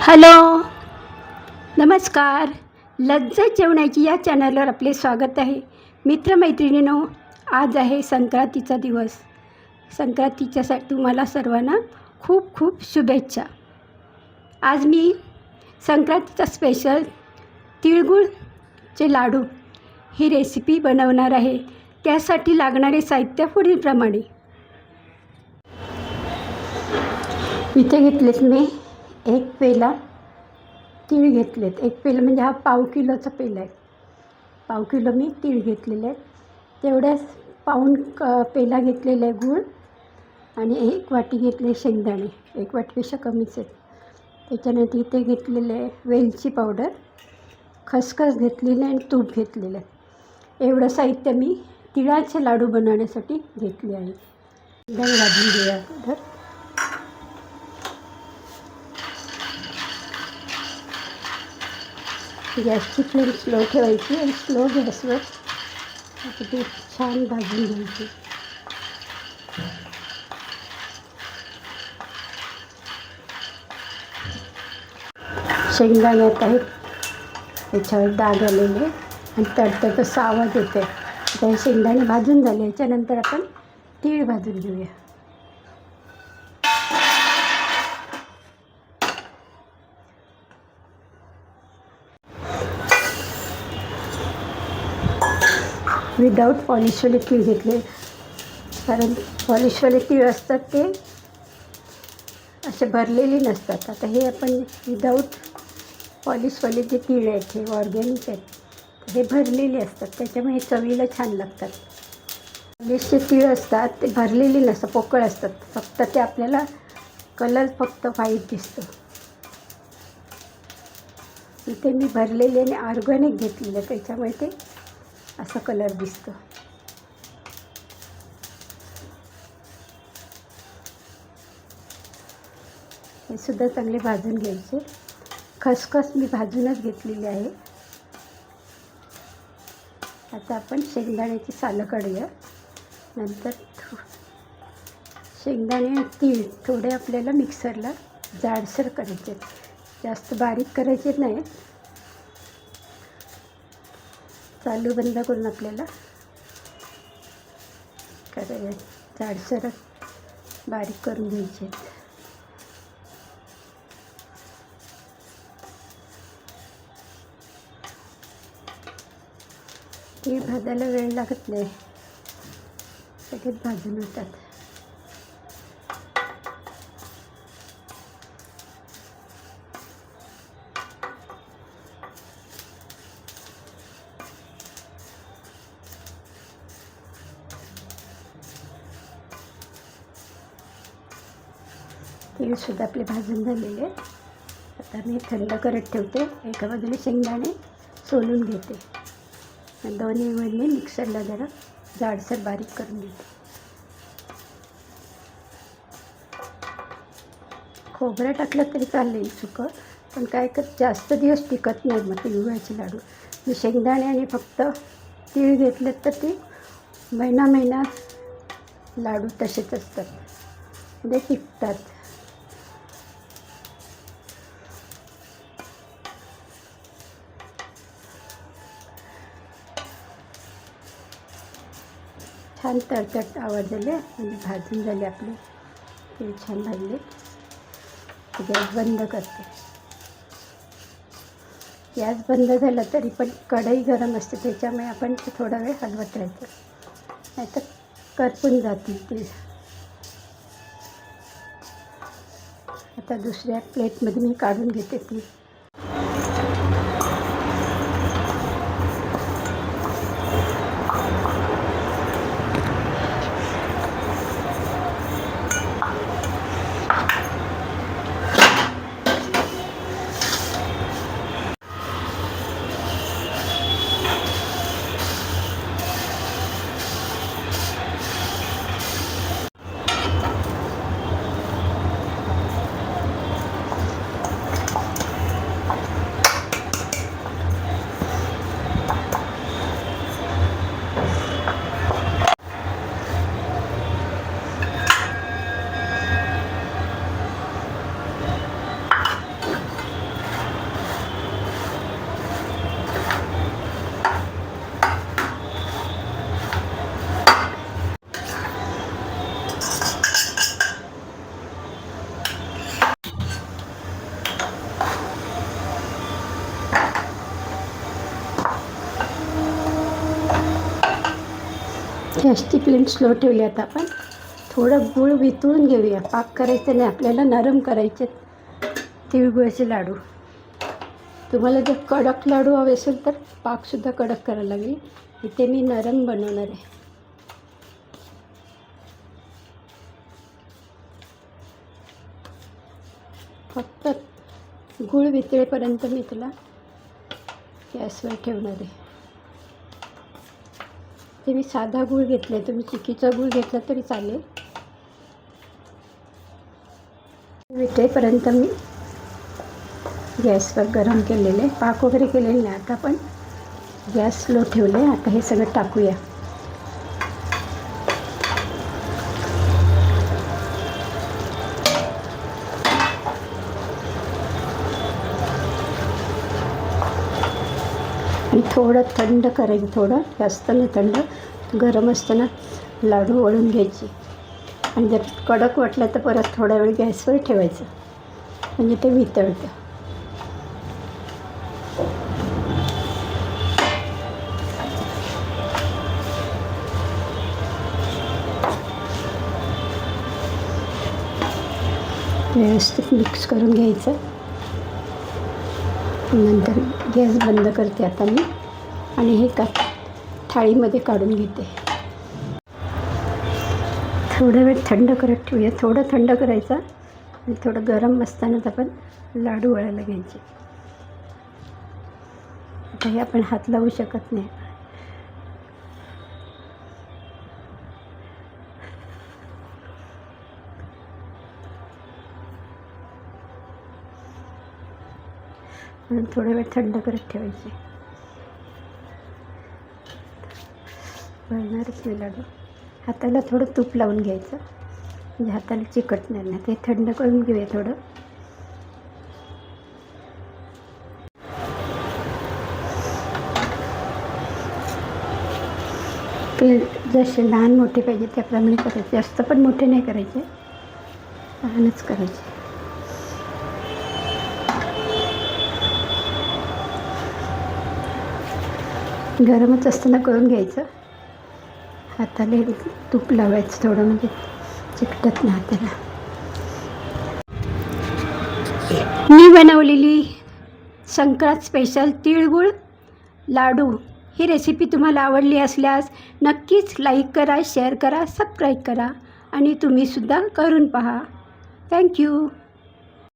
Hello. नमस्कार. लज्जत जेवणाची या चॅनलवर आपले स्वागत आहे. मित्रमैत्रिणीनो आज आहे संक्रांतीचा दिवस. संक्रांतीच्या सा तुम्हाला सर्वांना खूप खूप शुभेच्छा. आज मी संक्रांतीचा स्पेशल तिळगुळचे लाडू ही रेसिपी बनवणार आहे. त्यासाठी लागणारे साहित्य पुढीलप्रमाणे. इथे घेतलेत मी एक पेला तीळ घेतलेत. एक पेला म्हणजे हा पाव किलोचा पेला आहे. पाव किलो मी तीळ घेतलेले आहेत. तेवढ्याच पाऊण क पेला घेतलेला आहे गूळ आणि एक वाटी घेतले शेंगदाणे. एक वाटीपेक्षा कमीच आहेत. त्याच्यानंतर इथे घेतलेले आहे वेलची पावडर. खसखस घेतलेली आहे आणि तूप घेतलेलं आहे. एवढं साहित्य मी तिळाचे लाडू बनवण्यासाठी घेतले आहे. शेंगदाणे भाजून घेऊया. गॅसची फ्लेम स्लो ठेवायची आणि स्लो गॅसवर आता ते छान भाजून घ्यायची. शेंगदाण्यात आहेत त्याच्यावर डाग आलेले आणि तडतड सावध आवाज येते त्या शेंगदाणे भाजून झाले याच्यानंतर आपण तीळ भाजून घेऊया. विदाऊट पॉलिशवाले तीळ घेतले. कारण पॉलिशवाले तीळ असतात ते असे भरलेले नसतात. आता हे आपण विदाऊट पॉलिशवाले जे तीळ आहेत हे ऑर्गॅनिक आहेत हे भरलेले असतात. त्याच्यामुळे हे चवीला छान लागतात. पॉलिशचे तीळ असतात ते भरलेले नसतात पोकळ असतात. फक्त ते आपल्याला कलर फक्त व्हाईट दिसतो. इथे मी भरलेले आणि ऑर्गॅनिक घेतलेलं त्याच्यामुळे ते असा कलर दिसतो. हे सुद्धा चांगले भाजून घ्यायचे. खसखस मी भाजूनच घेतलेली आहे. आता आपण शेंगदाण्याची सालं काढूया. नंतर शेंगदाणे आणि तीळ थोडे आपल्याला मिक्सरला जाडसर करायचे जास्त बारीक करायचे नाही चालू बंद करून आपल्याला करायला जाडसर बारीक करून घ्यायचे ते भाजायला वेळ लागत नाही. सगळेच भाजून होतात. तीळसुद्धा आपले भाजून झालेले आता मी थंड करत ठेवते. एका बाजूला शेंगदाणे सोलून घेते. आणि दोन्ही मी मिक्सरला जरा जाडसर बारीक करून घेते. खोबरं टाकलं तरी चालेल सुकं पण काय कर जास्त दिवस टिकत नाही मग ते गुळाचे लाडू. मी शेंगदाणे आणि फक्त तीळ घेतलेत तर ते महिना महिना लाडू तसेच असतात. म्हणजे टिकतात. छान तडतड आवाज झाले म्हणजे भाजून झाले आपले. ते छान भाजले. गॅस बंद करते. गॅस बंद झाला तरी पण कढई गरम असते त्याच्यामुळे आपण ते थोडा वेळ हलवत राहायचं नाहीतर करपून जातील ते. आता दुसऱ्या प्लेटमध्ये मी काढून घेते ती. गॅसची फ्लेम स्लो ठेवली आता आपण. थोडं गूळ वितळून घेऊया. पाक करायचं नाही आपल्याला नरम करायचे तिळगुळाचे लाडू. तुम्हाला जर कडक लाडू हवे असेल तर पाकसुद्धा कडक करायला लागेल. इथे मी नरम बनवणार आहे. फक्त गूळ वितळेपर्यंत मी तुला गॅसवर ठेवणार आहे. ते मी साधा गूळ घेतला आहे तुम्ही चिकीचा गूळ घेतला तरी चालेल. विटेपर्यंत मी गॅसवर गरम केलेले पाक वगैरे केलेले नाही आता पण गॅस स्लो ठेवले आता हे सगळं टाकूया. आणि थोडं थंड करायचं थोडं जास्त नाही थंड गरम असताना लाडू वळून घ्यायचे. आणि जर कडक वाटलं तर परत थोडा वेळ गॅसवर ठेवायचं. म्हणजे ते वितळतं. व्यवस्थित मिक्स करून घ्यायचं. नंतर गॅस बंद करते आता मी आणि हे का थाळीमध्ये काढून घेते. थोडा वेळ थंड करत ठेवूया. थोडं थंड करायचं आणि थोडं गरम असतानाच आपण लाडू वळायला घ्यायचे. आता हे आपण हात लावू शकत नाही. म्हणून थोडा वेळ थंड करत ठेवायचे. वळणारच मी लाडू. हाताला थोडं तूप लावून घ्यायचं. म्हणजे हाताला चिकटणार नाही. ते थंड करून घेऊया थोडं. ते जसे लहान मोठे पाहिजे त्याप्रमाणे करायचे. जास्त पण मोठे नाही करायचे. लहानच करायचे. गरमच असताना करून घ्यायचं. हाताला तूप लावायचं थोडं म्हणजे चिकटत नाही हाताला. मी बनवलेली संक्रांत स्पेशल तिळगुळ लाडू ही रेसिपी तुम्हाला आवडली असल्यास नक्कीच लाईक करा शेअर करा सबस्क्राईब करा आणि तुम्हीसुद्धा करून पहा. थँक्यू